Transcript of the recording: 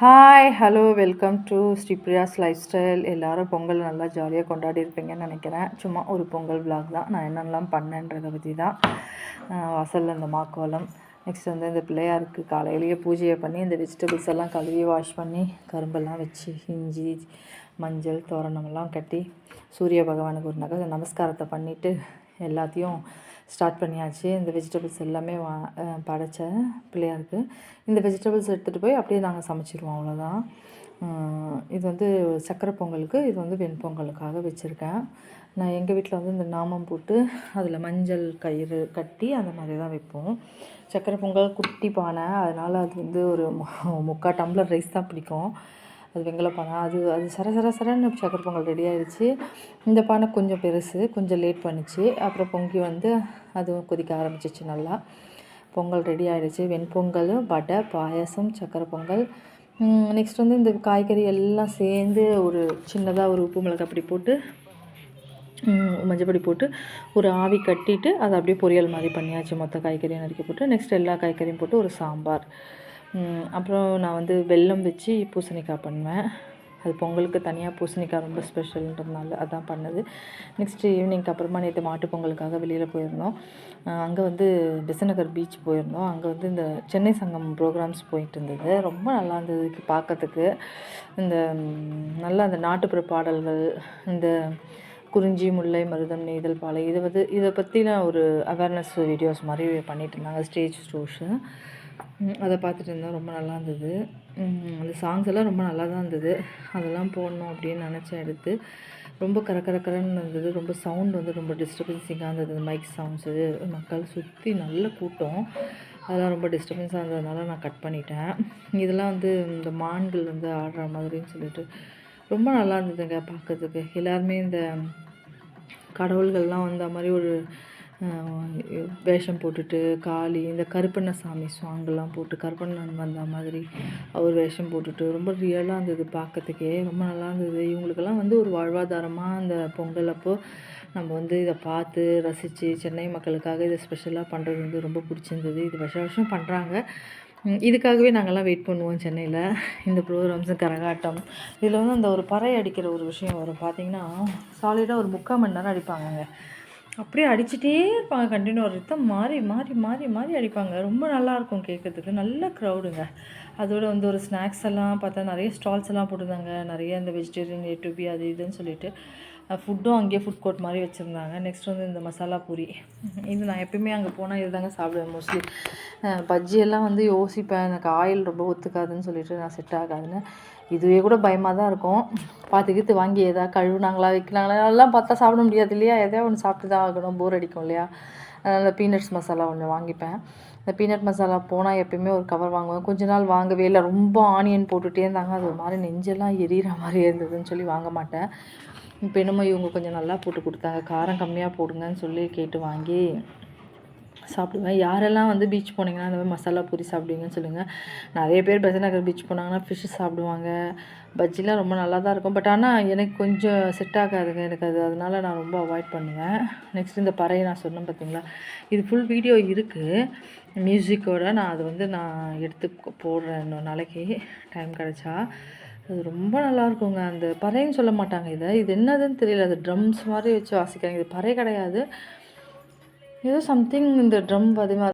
Hi hello welcome to Sripriya's life style எல்லோரும் பொங்கல் நல்லா ஜாலியாக கொண்டாடி இருப்பீங்கன்னு நினைக்கிறேன். சும்மா ஒரு பொங்கல் விளாக் தான். நான் என்னென்னலாம் பண்ணேன்றதை பற்றி தான் வாசலில் இந்த மாக்கோலம் நெக்ஸ்ட் வந்து இந்த பிள்ளையாருக்கு காலையிலேயே பூஜையை பண்ணி இந்த வெஜிடபிள்ஸ் எல்லாம் கழுவி வாஷ் பண்ணி கரும்பெல்லாம் வச்சு இஞ்சி மஞ்சள் தோரணமெல்லாம் கட்டி சூரிய பகவானுக்கு ஒரு நகை நமஸ்காரத்தை பண்ணிவிட்டு எல்லாத்தையும் ஸ்டார்ட் பண்ணியாச்சு. இந்த வெஜிடபிள்ஸ் எல்லாமே வா படைச்ச பிள்ளையாருக்கு. இந்த வெஜிடபிள்ஸ் எடுத்துகிட்டு போய் அப்படியே நாங்கள் சமைச்சிருவோம் அவ்வளோதான் இது வந்து சக்கரை பொங்கலுக்கு இது வந்து வெண்பொங்கலுக்காக வச்சுருக்கேன். நான் எங்கள் வீட்டில் வந்து இந்த நாமம் போட்டு அதில் மஞ்சள் கயிறு கட்டி அந்த மாதிரி தான் வைப்போம். சக்கரை பொங்கல் குட்டி பானை அதனால் அது வந்து ஒரு முக்கால் டம்ளர் ரைஸ் தான் பிடிக்கும். அது வெங்கல பானை அது அது சர சர சரன்னு சக்கரை பொங்கல் ரெடி ஆகிடுச்சு இந்த பானை கொஞ்சம் பெருசு கொஞ்சம் லேட் பண்ணிச்சு. அப்புறம் பொங்கி வந்து அதுவும் கொதிக்க ஆரம்பிச்சிச்சு நல்லா. பொங்கல் ரெடி ஆகிடுச்சு வெண்பொங்கல் வடை பாயசம் சக்கரை பொங்கல். நெக்ஸ்ட் வந்து இந்த காய்கறி எல்லாம் சேர்ந்து ஒரு சின்னதாக ஒரு உப்பு மிளகு அப்படி போட்டு மஞ்சப்பொடி போட்டு ஒரு ஆவி கட்டிட்டு அதை அப்படியே பொரியல் மாதிரி பண்ணியாச்சு. மொத்த காய்கறியும் நறுக்கி போட்டு நெக்ஸ்ட் எல்லா காய்கறியும் போட்டு ஒரு சாம்பார். அப்புறம் நான் வந்து வெல்லம் வச்சு பூசணிக்காய் பண்ணுவேன். அது பொங்கலுக்கு தனியாக பூசணிக்காய் ரொம்ப ஸ்பெஷல்ன்றதுனால அதான் பண்ணது. நெக்ஸ்ட்டு ஈவினிங்க்கு அப்புறமா நேற்று மாட்டு பொங்கலுக்காக வெளியில் போயிருந்தோம். அங்கே வந்து பெசநகர் பீச் போயிருந்தோம். அங்கே வந்து இந்த சென்னை சங்கம் ப்ரோக்ராம்ஸ் போயிட்டு இருந்தது. ரொம்ப நல்லா இருந்தது பார்க்கறதுக்கு இந்த நல்லா அந்த நாட்டுப்புற பாடல்கள் இந்த குறிஞ்சி முல்லை மருதம் நெய்தல் பாலை இதை வந்து இதை பற்றின ஒரு அவேர்னஸ் வீடியோஸ் மாதிரி பண்ணிகிட்டு இருந்தாங்க. ஸ்டேஜ் ஷோஸு அதை பார்த்துட்டு இருந்தேன் ரொம்ப நல்லா இருந்தது. அந்த சாங்ஸ் எல்லாம் ரொம்ப நல்லா தான் இருந்தது. அதெல்லாம் போடணும் அப்படின்னு நினச்சேன் எடுத்து ரொம்ப கர கரன்னு இருந்தது. ரொம்ப சவுண்ட் வந்து ரொம்ப டிஸ்டர்பன்ஸிங்காக இருந்தது. மைக் சவுண்ட்ஸு மக்கள் சுற்றி நல்ல கூட்டம். அதெல்லாம் ரொம்ப டிஸ்டர்பன்ஸாக இருந்ததுனால நான் கட் பண்ணிட்டேன். இதெல்லாம் வந்து இந்த மான்கள் வந்து ஆடுற மாதிரின்னு சொல்லிட்டு ரொம்ப நல்லா இருந்ததுங்க பார்க்கறதுக்கு. எல்லாருமே இந்த கடவுள்கள்லாம் வந்த மாதிரி ஒரு வேஷம் போட்டுட்டு காளி இந்த கருப்பண்ண சாமி சாங்கெல்லாம் போட்டு கருப்பண்ணன் வந்த மாதிரி அவர் வேஷம் போட்டுட்டு ரொம்ப ரியலாக இருந்தது பார்க்கறதுக்கே. ரொம்ப நல்லா இருந்தது. இவங்களுக்கெல்லாம் வந்து ஒரு வாழ்வாதாரமாக அந்த பொங்கல் அப்போது நம்ம வந்து இதை பார்த்து ரசித்து சென்னை மக்களுக்காக இதை ஸ்பெஷலாக பண்ணுறது வந்து ரொம்ப பிடிச்சிருந்தது. இது வருஷம் வருஷம் பண்ணுறாங்க இதுக்காகவே நாங்கள்லாம் வெயிட் பண்ணுவோம் சென்னையில். இந்த ப்ரோக்ராம்ஸு கரகாட்டம். இதில் வந்து அந்த ஒரு பறை அடிக்கிற ஒரு விஷயம் வரும். பார்த்திங்கன்னா சாலிடாக ஒரு முக்கால் மணி நேரம் அடிப்பாங்கங்க. அப்படியே அடிச்சுட்டே இருப்பாங்க கண்டினியூ ரித்தம் மாறி மாறி மாறி மாறி அடிப்பாங்க. ரொம்ப நல்லாயிருக்கும் கேட்குறதுக்கு. நல்ல க்ரௌடுங்க அதோட வந்து ஒரு ஸ்நாக்ஸ் எல்லாம் பார்த்தா நிறைய ஸ்டால்ஸ் எல்லாம் போட்டிருந்தாங்க. நிறைய இந்த வெஜிடேரியன் ஏ டு பி அது இதுன்னு சொல்லிட்டு ஃபுட்டும் அங்கேயே ஃபுட் கோர்ட் மாதிரி வச்சுருந்தாங்க. நெக்ஸ்ட் வந்து இந்த மசாலா பூரி இது நான் எப்பயுமே அங்கே போனால் இதுதாங்க சாப்பிடுவேன் மோஸ்ட்லி பஜ்ஜியெல்லாம் வந்து யோசிப்பேன். எனக்கு ஆயில் ரொம்ப ஒத்துக்காதுன்னு சொல்லிட்டு நான் செட் ஆகாதுன்னு. இதுவே கூட பயமாக தான் இருக்கும். பார்த்து கீத்து வாங்கி எதாவது கழுவுனாங்களா வைக்கிறாங்களா அதெல்லாம் பார்த்தா சாப்பிட முடியாது இல்லையா? எதாவது ஒன்று சாப்பிட்டு தான் ஆகணும் போர் அடிக்கும் இல்லையா? அதனால் பீனட்ஸ் மசாலா ஒன்று வாங்கிப்பேன். இந்த பீனட் மசாலா போனால் எப்பயுமே ஒரு கவர் வாங்குவேன். கொஞ்ச நாள் வாங்கவே இல்லை. ரொம்ப ஆனியன் போட்டுகிட்டே இருந்தாங்க. அது ஒரு மாதிரி நெஞ்செல்லாம் எரியிற மாதிரி இருந்ததுன்னு சொல்லி வாங்க மாட்டேன். இப்போ என்னமோ இவங்க கொஞ்சம் நல்லா போட்டு கொடுத்தாங்க. காரம் கம்மியாக போடுங்கன்னு சொல்லி கேட்டு வாங்கி சாப்பிடுவேன். யாரெல்லாம் வந்து பீச் போனீங்கன்னா அந்த மாதிரி மசாலா பூரி சாப்பிடுவீங்கன்னு சொல்லுங்கள் நிறைய பேர் பஜநகர் பீச் போனாங்கன்னா ஃபிஷ்ஷு சாப்பிடுவாங்க. பஜ்ஜிலாம் ரொம்ப நல்லா தான் இருக்கும். பட் ஆனால் எனக்கு கொஞ்சம் செட் ஆகாதுங்க எனக்கு அது. அதனால் நான் ரொம்ப அவாய்ட் பண்ணுவேன். நெக்ஸ்ட் இந்த பறையை நான் சொன்னேன் பார்த்தீங்களா இது ஃபுல் வீடியோ இருக்குது மியூசிக்கோட நான் அது வந்து நான் எடுத்து போடுறேன் இன்னொரு நாளைக்கு. டைம் கிடச்சா. அது ரொம்ப நல்லா இருக்குங்க. அந்த பறைன்னு சொல்ல மாட்டாங்க இதை. இது என்னதுன்னு தெரியல. அது ட்ரம்ஸ் மாதிரி வச்சு வாசிக்கிறாங்க. இது பறை கிடையாது. ஏதோ சம்திங் இந்த ட்ரம் அதே மாதிரி